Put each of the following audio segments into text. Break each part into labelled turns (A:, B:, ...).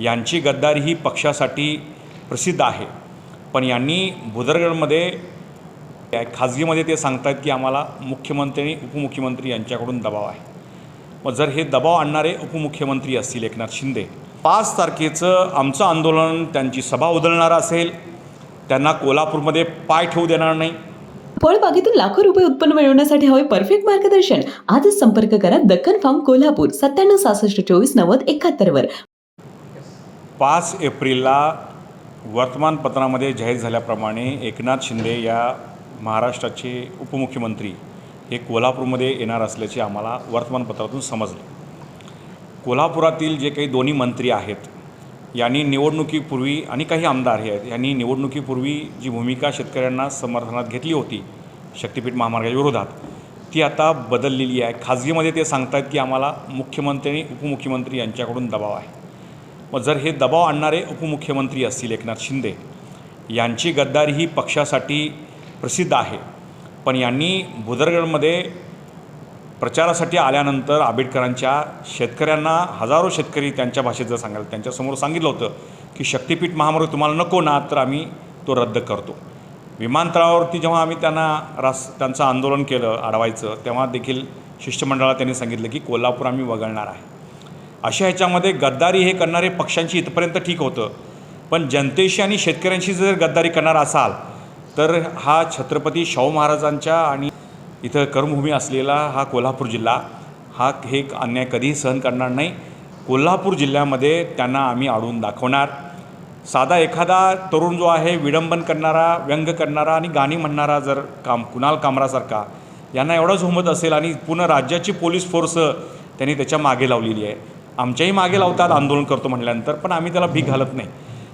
A: यांची गद्दारी ही पक्षासाठी प्रसिद्ध आहे. पण यांनी भुदरगडमध्ये खाजगीमध्ये ते सांगतात की आम्हाला मुख्यमंत्री आणि उपमुख्यमंत्री यांच्याकडून दबाव आहे. मग जर हे दबाव आणणारे उपमुख्यमंत्री असतील एकनाथ शिंदे पाच तारखेचं आमचं आंदोलन त्यांची सभा उधळणार असेल त्यांना कोल्हापूरमध्ये पाय ठेवू देणार नाही.
B: फळबागेतून लाखो रुपये उत्पन्न मिळवण्यासाठी हवे परफेक्ट मार्गदर्शन. आजच संपर्क करा दक्कन फार्म कोल्हापूर सत्त्याण्णव सहासष्ट चोवीस नव्वद एकाहत्तरवर.
A: पाच एप्रिलला वर्तमानपत्रामध्ये जाहीर झाल्याप्रमाणे एकनाथ शिंदे या महाराष्ट्राचे उपमुख्यमंत्री हे कोल्हापूरमध्ये येणार असल्याचे आम्हाला वर्तमानपत्रातून समजले. कोल्हापुरातील जे काही दोन्ही मंत्री आहेत यांनी निवडणुकीपूर्वी आणि काही आमदार हे आहेत यांनी निवडणुकीपूर्वी जी भूमिका शेतकऱ्यांना समर्थनात घेतली होती शक्तिपीठ महामार्गाच्या विरोधात ती आता बदललेली आहे. खाजगीमध्ये ते सांगतात की आम्हाला मुख्यमंत्री आणि उपमुख्यमंत्री यांच्याकडून दबाव आहे. मग जर हे दबाव आणणारे उपमुख्यमंत्री असतील एकनाथ शिंदे यांची गद्दारी ही पक्षासाठी प्रसिद्ध आहे. पण यांनी भुदरगडमध्ये प्रचारासाठी आल्यानंतर आंबेडकरांच्या शेतकऱ्यांना हजारो शेतकरी त्यांच्या भाषेत जर सांगायला त्यांच्यासमोर सांगितलं होतं की शक्तीपीठ महामार्ग तुम्हाला नको ना तर आम्ही तो रद्द करतो. विमानतळावरती जेव्हा आम्ही त्यांना रास त्यांचं आंदोलन केलं अडवायचं तेव्हा देखील शिष्टमंडळाला त्यांनी सांगितलं की कोल्हापूर आम्ही वगळणार आहे. अशा ह्याच्यामध्ये गद्दारी हे करणारे पक्षांची इथपर्यंत ठीक होतं. पण जनतेशी आणि शेतकऱ्यांशी जर गद्दारी करणार असाल तर हा छत्रपती शाहू महाराजांच्या आणि इथं कर्मभूमी असलेला हा कोल्हापूर जिल्हा हा हे एक अन्याय कधीही सहन करणार नाही. कोल्हापूर जिल्ह्यामध्ये त्यांना आम्ही अडवून दाखवणार. साधा एखादा तरुण जो आहे विडंबन करणारा व्यंग करणारा आणि गाणी म्हणणारा जर काम कुणाल कामरासारखा यांना एवढंच हुमत असेल आणि पूर्ण राज्याची पोलीस फोर्स त्यांनी त्याच्यामागे लावलेली आहे. आमच्याही मागे लावतात आंदोलन करतो म्हटल्यानंतर पण आम्ही त्याला भीक घालत नाही.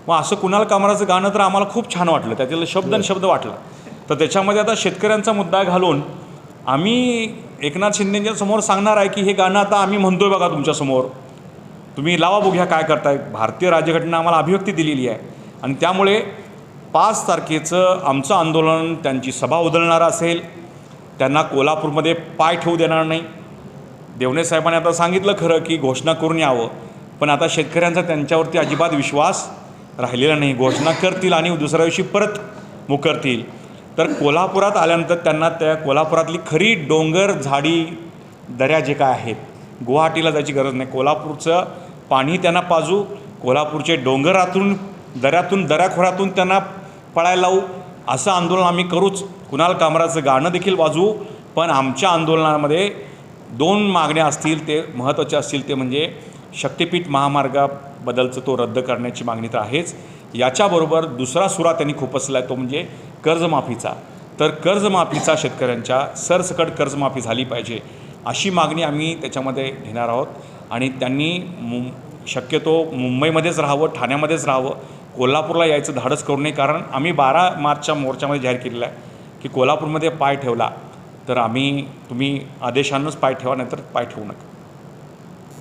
A: मग असं कुणाल कामराचं गाणं तर आम्हाला खूप छान वाटलं. त्यातील शब्द आणि शब्द वाटला. तर त्याच्यामध्ये आता शेतकऱ्यांचा मुद्दा घालून आम्ही एकनाथ शिंदेच्या समोर सांगणार आहे की हे गाणं आता आम्ही म्हणतोय बघा तुमच्यासमोर तुम्ही लावा बघूया काय करताय. भारतीय राज्यघटना आम्हाला अभिव्यक्ती दिलेली आहे. आणि त्यामुळे पाच तारखेचं आमचं आंदोलन त्यांची सभा उधळणार असेल. त्यांना कोल्हापूरमध्ये पाय ठेवू देणार नाही. देवणे साहेबांनी आता सांगितलं खरं की घोषणा करून यावं पण आता शेतकऱ्यांचा त्यांच्यावरती अजिबात विश्वास राहिलेला नाही. घोषणा करतील आणि दुसऱ्या दिवशी परत मुकरतील. तर कोल्हापुरात आल्यानंतर त्यांना त्या कोल्हापुरातली खरी डोंगर झाडी दऱ्या जे काय आहेत गुवाहाटीला जायची गरज नाही. कोल्हापूरचं पाणी त्यांना पाजू कोल्हापूरचे डोंगरातून दऱ्यातून दऱ्याखोऱ्यातून त्यांना पळायला लावू असं आंदोलन आम्ही करूच. कुणाल कामराचं गाणं देखील वाजवू पण आमच्या आंदोलनामध्ये दोन मागण्या असतील ते महत्त्वाच्या असतील ते म्हणजे शक्तिपीठ महामार्गाबद्दलचं तो रद्द करण्याची मागणी तर आहेच. याच्याबरोबर दुसरा सुरा त्यांनी खुपसला आहे तो म्हणजे कर्जमाफीचा. तर कर्जमाफीचा शेतकऱ्यांच्या सरसकट कर्जमाफी झाली पाहिजे अशी मागणी आम्ही त्याच्यामध्ये घेणार आहोत. आणि त्यांनी मु शक्यतो मुंबईमध्येच राहावं ठाण्यामध्येच राहावं कोल्हापूरला यायचं धाडस करू नये. कारण आम्ही बारा मार्चच्या मोर्चामध्ये जाहीर केलेलं आहे की कोल्हापूरमध्ये पाय ठेवला. तर आम्ही तुम्ही आदेशानंच पाय ठेवा नाहीतर पाय ठेवू नका.